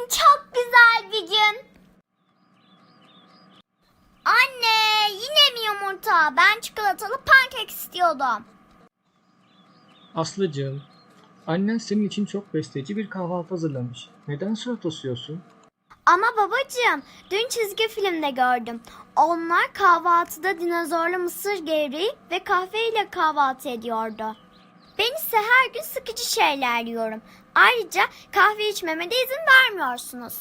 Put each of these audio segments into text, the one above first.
Bugün çok güzel bir gün. Anne yine mi yumurta? Ben çikolatalı pankek istiyordum. Aslıcığım, annen senin için çok besleyici bir kahvaltı hazırlamış. Neden surat asıyorsun? Ama babacığım, dün çizgi filmde gördüm. Onlar kahvaltıda dinozorlu mısır gevreği ve kahve ile kahvaltı ediyordu. Ben ise her gün sıkıcı şeyler yiyorum. Ayrıca kahve içmeme de izin vermiyorsunuz.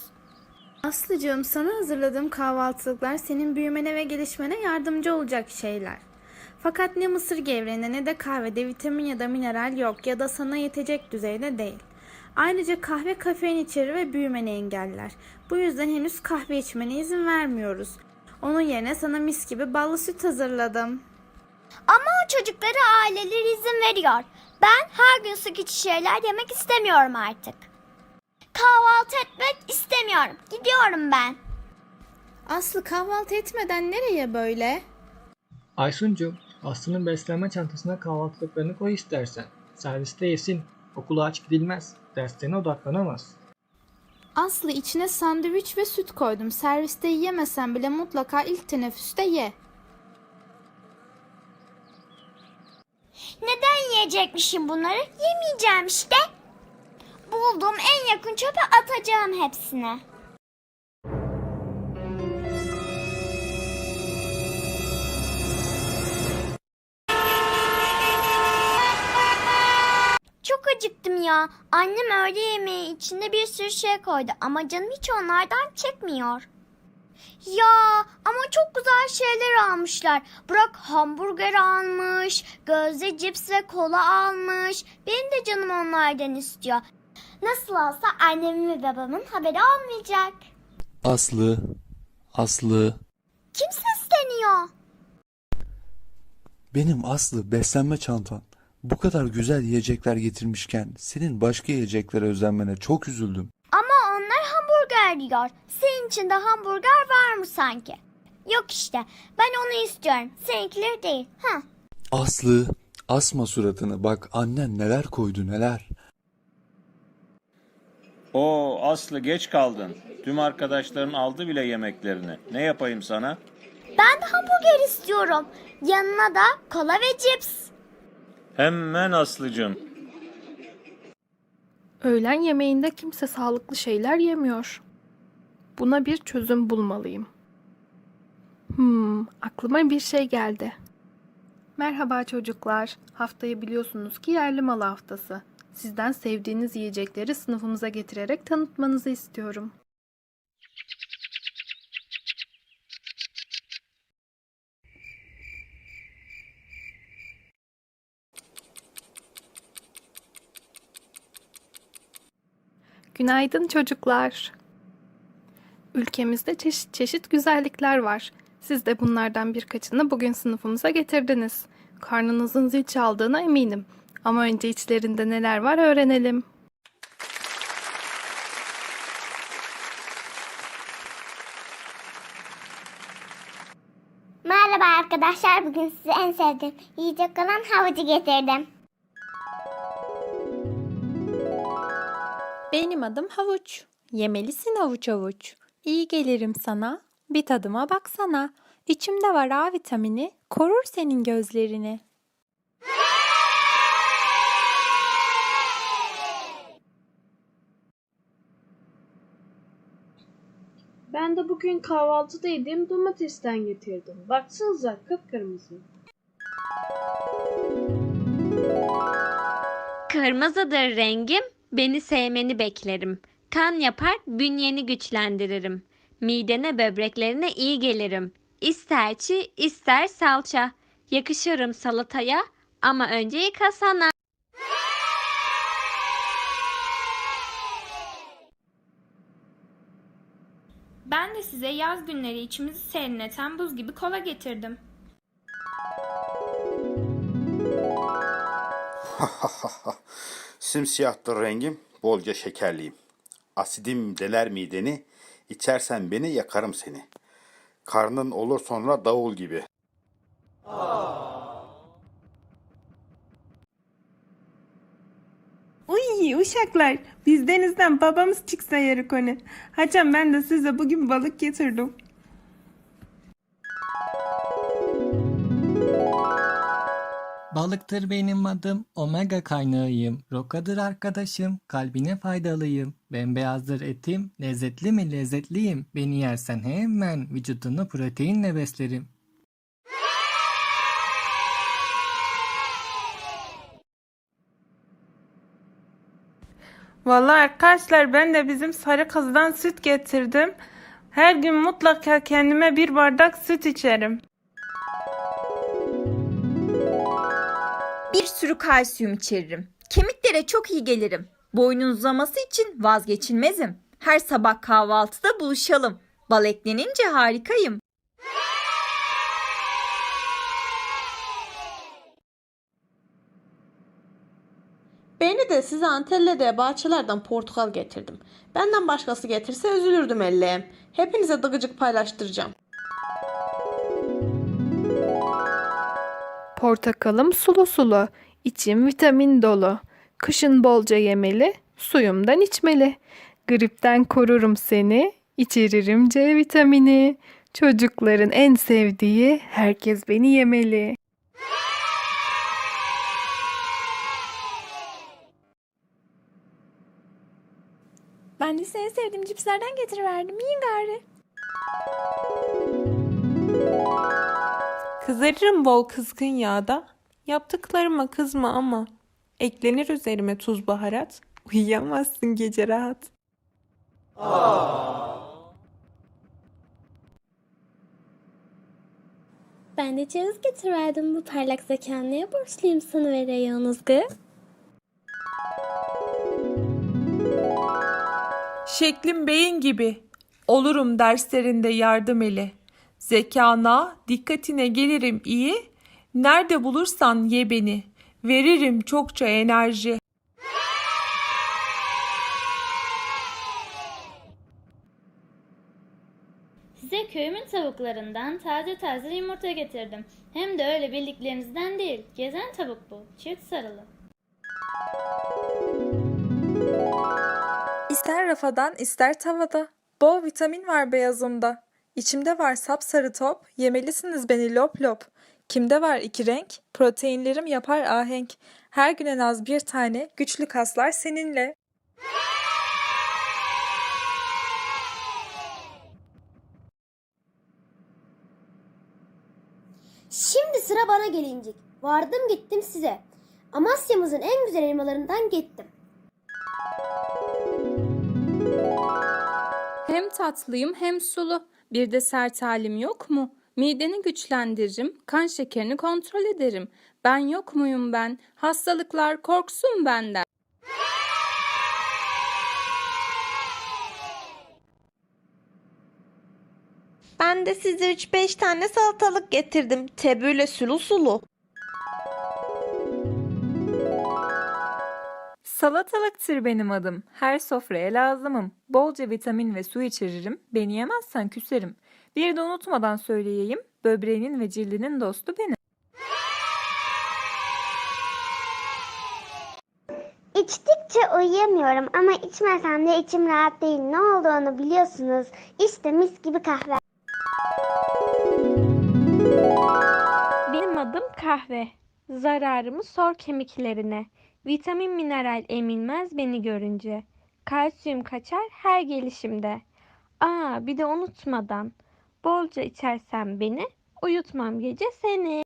Aslıcığım sana hazırladığım kahvaltılıklar senin büyümene ve gelişmene yardımcı olacak şeyler. Fakat ne mısır gevreğinde ne de kahvede vitamin ya da mineral yok ya da sana yetecek düzeyde değil. Ayrıca kahve kafein içerir ve büyümeni engeller. Bu yüzden henüz kahve içmene izin vermiyoruz. Onun yerine sana mis gibi ballı süt hazırladım. Ama o çocuklara aileleri izin veriyor. Ben her gün sıkıcı şeyler yemek istemiyorum artık. Kahvaltı etmek istemiyorum. Gidiyorum ben. Aslı kahvaltı etmeden nereye böyle? Aysuncuğum, Aslı'nın beslenme çantasına kahvaltılıklarını koy istersen. Serviste yesin. Okula aç gidilmez. Derslerine odaklanamaz. Aslı içine sandviç ve süt koydum. Serviste yiyemesen bile mutlaka ilk teneffüste ye. Neden yiyecekmişim bunları? Yemeyeceğim işte. Bulduğum en yakın çöpe atacağım hepsini. Çok acıktım ya. Annem öğle yemeği içinde bir sürü şey koydu ama canım hiç onlardan çekmiyor. Ya ama çok güzel şeyler almışlar. Burak hamburger almış, Gözde cips ve kola almış. Benim de canım onlardan istiyor. Nasıl olsa annemin ve babamın haberi olmayacak. Aslı, Aslı. Kim sesleniyor? Benim Aslı beslenme çantan. Bu kadar güzel yiyecekler getirmişken senin başka yiyeceklere özenmene çok üzüldüm. Hamburger diyor. Senin için de hamburger var mı sanki? Yok işte. Ben onu istiyorum. Seninkileri değil. Ha. Aslı, asma suratını bak annen neler koydu neler. Oo Aslı geç kaldın. Tüm arkadaşların aldı bile yemeklerini. Ne yapayım sana? Ben de hamburger istiyorum. Yanına da kola ve cips. Hemen Aslıcığım. Öğlen yemeğinde kimse sağlıklı şeyler yemiyor. Buna bir çözüm bulmalıyım. Hmm, aklıma bir şey geldi. Merhaba çocuklar. Haftayı biliyorsunuz ki yerli malı haftası. Sizden sevdiğiniz yiyecekleri sınıfımıza getirerek tanıtmanızı istiyorum. Günaydın çocuklar. Ülkemizde çeşit çeşit güzellikler var. Siz de bunlardan birkaçını bugün sınıfımıza getirdiniz. Karnınızın zil çaldığına eminim. Ama önce içlerinde neler var öğrenelim. Merhaba arkadaşlar. Bugün size en sevdiğim yiyecek olan havucu getirdim. Benim adım Havuç. Yemelisin havuç havuç. İyi gelirim sana. Bir tadıma baksana. İçimde var A vitamini. Korur senin gözlerini. Ben de bugün kahvaltıda yediğim domatesten getirdim. Baksanıza kıpkırmızı. Kırmızıdır rengim, beni sevmeni beklerim. Kan yapar, bünyeni güçlendiririm. Midene böbreklerine iyi gelirim. İster çiğ, ister salça. Yakışırım salataya ama önce yıkasana. Ben de size yaz günleri içimizi serinleten buz gibi kola getirdim. Simsiyahtır rengim, bolca şekerliyim. Asidim deler mideni, içersen beni yakarım seni. Karnın olur sonra davul gibi. Uy uşaklar biz denizden babamız çıksa yarı konu. Haçan ben de size bugün balık getirdim. Balıktır benim adım, omega kaynağıyım. Rokadır arkadaşım, kalbine faydalıyım. Bembeyazdır etim, lezzetli mi lezzetliyim. Beni yersen hemen vücudunu proteinle beslerim. Vallahi arkadaşlar ben de bizim sarı kızdan süt getirdim. Her gün mutlaka kendime bir bardak süt içerim. Bir sürü kalsiyum içeririm. Kemiklere çok iyi gelirim. Boynun uzaması için vazgeçilmezim. Her sabah kahvaltıda buluşalım. Bal eklenince harikayım. Beni de size Antalya'da bahçelerden portakal getirdim. Benden başkası getirse üzülürdüm elleğim. Hepinize dıgıcık paylaştıracağım. Portakalım sulu sulu, içim vitamin dolu. Kışın bolca yemeli, suyumdan içmeli. Gripten korurum seni, içeririm C vitamini. Çocukların en sevdiği herkes beni yemeli. Ben de seni sevdiğim cipslerden getiriverdim. Yiyin gari. Kızarırım bol kızgın yağda. Yaptıklarıma kızma ama. Eklenir üzerime tuz baharat. Uyuyamazsın gece rahat. Ben de ceviz getiriverdim. Bu parlak zekan neye borçluyum sana ve reyonuz gı? Şeklim beyin gibi. Olurum derslerinde yardım eli. Zekana, dikkatine gelirim iyi. Nerede bulursan ye beni. Veririm çokça enerji. Size köyümün tavuklarından taze taze yumurta getirdim. Hem de öyle bildiklerinizden değil. Gezen tavuk bu. Çift sarılı. İster rafadan ister tavada. Bol vitamin var beyazımda. İçimde var sapsarı top. Yemelisiniz beni lop lop. Kimde var iki renk? Proteinlerim yapar ahenk. Her gün en az bir tane. Güçlü kaslar seninle. Şimdi sıra bana gelincik. Vardım gittim size. Amasya'mızın en güzel elmalarından gittim. Hem tatlıyım hem sulu. Bir de sert halim yok mu? Mideni güçlendiririm, kan şekerini kontrol ederim. Ben yok muyum ben? Hastalıklar korksun benden. Ben de size 3-5 tane salatalık getirdim. Tebüyle sulu sulu. Salatalıktır benim adım. Her sofraya lazımım. Bolca vitamin ve su içeririm. Beni yemezsen küserim. Bir de unutmadan söyleyeyim. Böbreğinin ve cildinin dostu benim. İçtikçe uyuyamıyorum ama içmesem de içim rahat değil. Ne olduğunu biliyorsunuz. İşte mis gibi kahve. Benim adım kahve. Zararımı sor kemiklerine. Vitamin mineral emilmez beni görünce. Kalsiyum kaçar her gelişimde. Aa bir de unutmadan. Bolca içersem beni, uyutmam gece seni.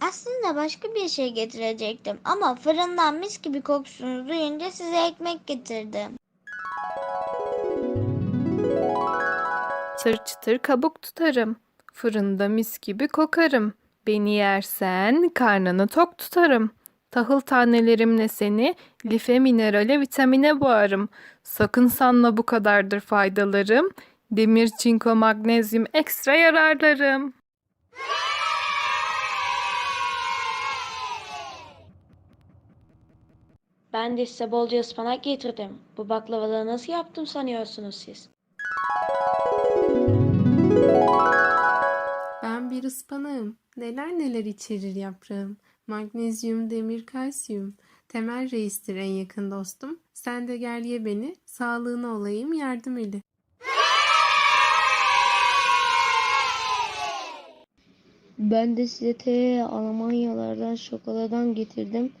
Aslında başka bir şey getirecektim ama fırından mis gibi kokusunu duyunca size ekmek getirdim. Çıtır çıtır kabuk tutarım. Fırında mis gibi kokarım. Beni yersen karnını tok tutarım. Tahıl tanelerimle seni life, minerale, vitamine boğarım. Sakın sanma bu kadardır faydalarım. Demir, çinko, magnezyum ekstra yararlarım. Ben de size bolca ıspanak getirdim. Bu baklavaları nasıl yaptım sanıyorsunuz siz? Bir ıspanağım. Neler neler içerir yaprağım. Magnezyum, demir, kalsiyum. Temel reistir en yakın dostum. Sen de gel ye beni. Sağlığına olayım yardım eli. Ben de size te Almanyalardan şokoladan getirdim.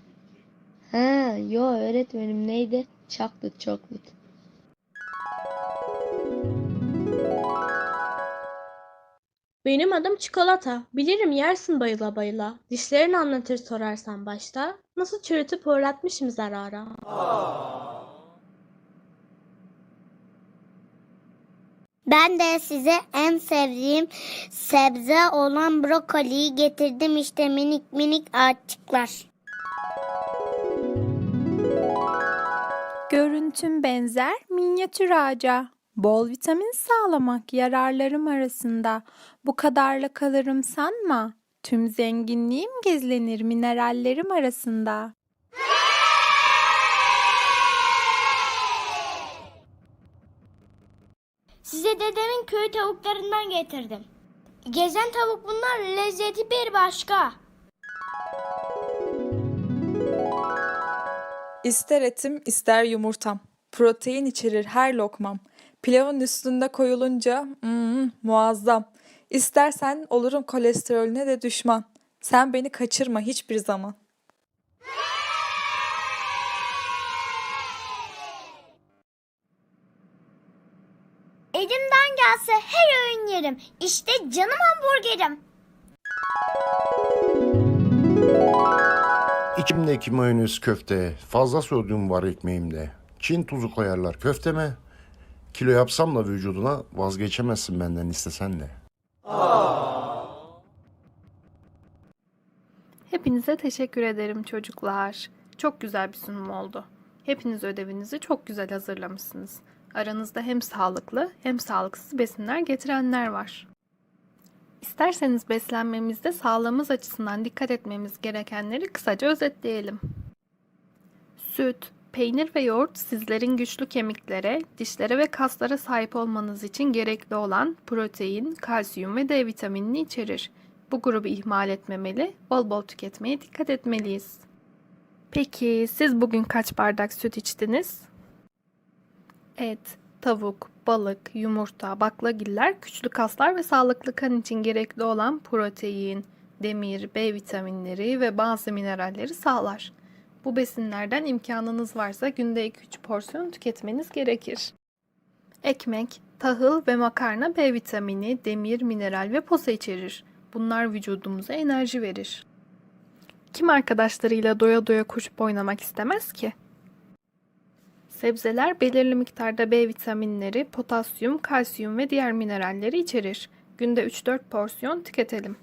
Ha, yo öğretmenim neydi? Chocolate chocolate. Benim adım Çikolata. Bilirim yersin bayıla bayıla. Dişlerini anlatır sorarsan başta. Nasıl çürütüp uğratmışım zarara. Ben de size en sevdiğim sebze olan brokoliyi getirdim işte minik minik ağaççıklar. Görüntüm benzer minyatür ağaca. Bol vitamin sağlamak yararlarım arasında. Bu kadarla kalırım sanma. Tüm zenginliğim gizlenir minerallerim arasında. Size dedemin köy tavuklarından getirdim. Gezen tavuk bunlar lezzeti bir başka. İster etim, ister yumurtam. Protein içerir her lokmam. Pilavın üstünde koyulunca mm, muazzam. İstersen olurum kolesterolüne de düşman. Sen beni kaçırma hiçbir zaman. Elimden gelse her öğün yerim. İşte canım hamburgerim. İçimdeki mayonez köfte, fazla sodyum var ekmeğimde. Çin tuzu koyarlar köfteme. Kilo yapsam da vücuduna vazgeçemezsin benden istesen de. Hepinize teşekkür ederim çocuklar. Çok güzel bir sunum oldu. Hepiniz ödevinizi çok güzel hazırlamışsınız. Aranızda hem sağlıklı hem sağlıksız besinler getirenler var. İsterseniz beslenmemizde sağlığımız açısından dikkat etmemiz gerekenleri kısaca özetleyelim. Süt, peynir ve yoğurt sizlerin güçlü kemiklere, dişlere ve kaslara sahip olmanız için gerekli olan protein, kalsiyum ve D vitaminini içerir. Bu grubu ihmal etmemeli, bol bol tüketmeye dikkat etmeliyiz. Peki siz bugün kaç bardak süt içtiniz? Et, tavuk, balık, yumurta, baklagiller güçlü kaslar ve sağlıklı kan için gerekli olan protein, demir, B vitaminleri ve bazı mineralleri sağlar. Bu besinlerden imkanınız varsa günde 2-3 porsiyon tüketmeniz gerekir. Ekmek, tahıl ve makarna B vitamini, demir, mineral ve posa içerir. Bunlar vücudumuza enerji verir. Kim arkadaşlarıyla doya doya koşup oynamak istemez ki? Sebzeler belirli miktarda B vitaminleri, potasyum, kalsiyum ve diğer mineralleri içerir. Günde 3-4 porsiyon tüketelim.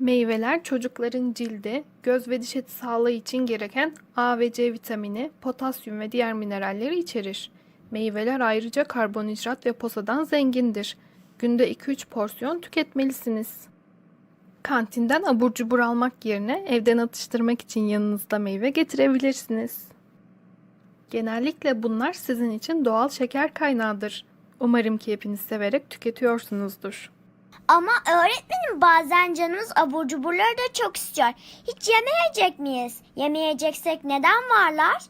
Meyveler çocukların cildi, göz ve diş eti sağlığı için gereken A ve C vitamini, potasyum ve diğer mineralleri içerir. Meyveler ayrıca karbonhidrat ve posadan zengindir. Günde 2-3 porsiyon tüketmelisiniz. Kantinden abur cubur almak yerine evden atıştırmak için yanınızda meyve getirebilirsiniz. Genellikle bunlar sizin için doğal şeker kaynağıdır. Umarım ki hepiniz severek tüketiyorsunuzdur. Ama öğretmenim bazen canımız abur cuburları da çok istiyor. Hiç yemeyecek miyiz? Yemeyeceksek neden varlar?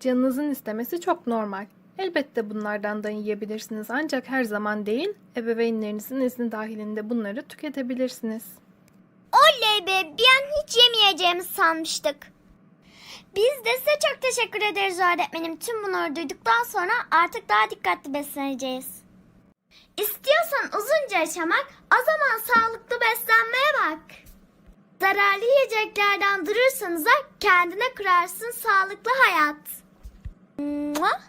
Canınızın istemesi çok normal. Elbette bunlardan da yiyebilirsiniz ancak her zaman değil, ebeveynlerinizin izni dahilinde bunları tüketebilirsiniz. Oley be bir an hiç yemeyeceğimizi sanmıştık. Biz de size çok teşekkür ederiz öğretmenim. Tüm bunları duyduktan sonra artık daha dikkatli besleneceğiz. İstiyorsan uzunca yaşamak o zaman sağlıklı beslenmeye bak. Zararlı yiyeceklerden durursanız da kendine kurarsın sağlıklı hayat. Mua.